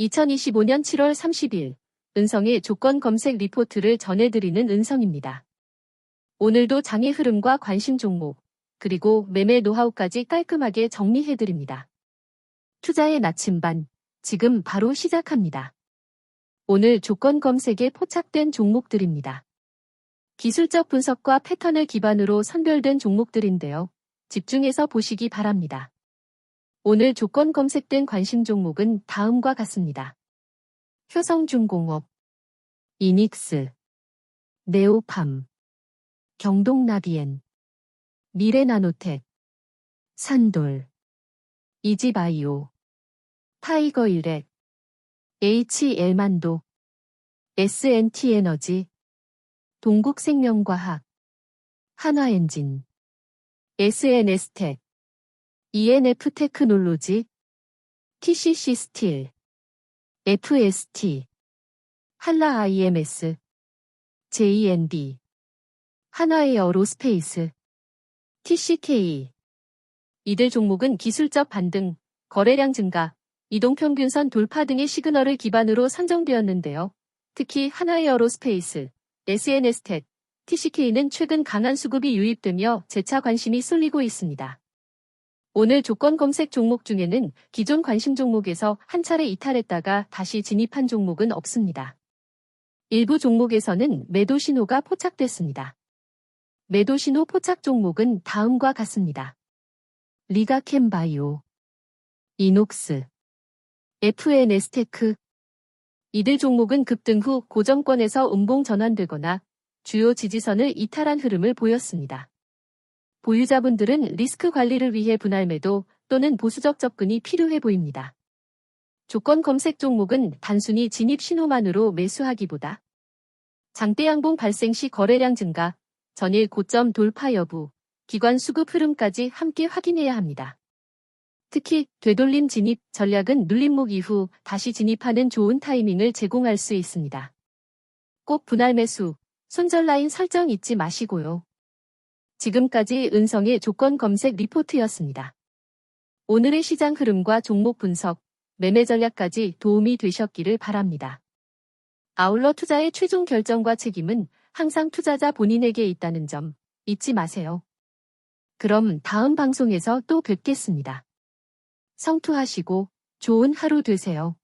2025년 7월 30일 은성의 조건 검색 리포트를 전해드리는 은성입니다. 오늘도 장의 흐름과 관심 종목, 그리고 매매 노하우까지 깔끔하게 정리해드립니다. 투자의 나침반, 지금 바로 시작합니다. 오늘 조건 검색에 포착된 종목들입니다. 기술적 분석과 패턴을 기반으로 선별된 종목들인데요. 집중해서 보시기 바랍니다. 오늘 조건 검색된 관심 종목은 다음과 같습니다. 효성중공업, 이닉스, 네오팜, 경동나비엔, 미래나노텍, 산돌, 이지바이오, 타이거일렉, HL만도, SNT에너지, 동국생명과학, 한화엔진, SNS텍, ENF 테크놀로지, TCC 스틸, FST, 한라 IMS, JND, 한화에어로스페이스, TCK. 이들 종목은 기술적 반등, 거래량 증가, 이동평균선 돌파 등의 시그널을 기반으로 선정되었는데요. 특히 한화에어로스페이스, SNS텍, TCK는 최근 강한 수급이 유입되며 재차 관심이 쏠리고 있습니다. 오늘 조건 검색 종목 중에는 기존 관심 종목에서 한 차례 이탈했다가 다시 진입한 종목은 없습니다. 일부 종목에서는 매도 신호가 포착됐습니다. 매도 신호 포착 종목은 다음과 같습니다. 리가캠 바이오, 이녹스, FNS테크 이들 종목은 급등 후 고정권에서 음봉 전환되거나 주요 지지선을 이탈한 흐름을 보였습니다. 보유자분들은 리스크 관리를 위해 분할 매도 또는 보수적 접근이 필요해 보입니다. 조건 검색 종목은 단순히 진입 신호만으로 매수하기보다 장대 양봉 발생 시 거래량 증가, 전일 고점 돌파 여부, 기관 수급 흐름까지 함께 확인해야 합니다. 특히 되돌림 진입 전략은 눌림목 이후 다시 진입하는 좋은 타이밍을 제공할 수 있습니다. 꼭 분할 매수, 손절 라인 설정 잊지 마시고요. 지금까지 은성의 조건 검색 리포트였습니다. 오늘의 시장 흐름과 종목 분석, 매매 전략까지 도움이 되셨기를 바랍니다. 아울러 투자의 최종 결정과 책임은 항상 투자자 본인에게 있다는 점 잊지 마세요. 그럼 다음 방송에서 또 뵙겠습니다. 성투하시고 좋은 하루 되세요.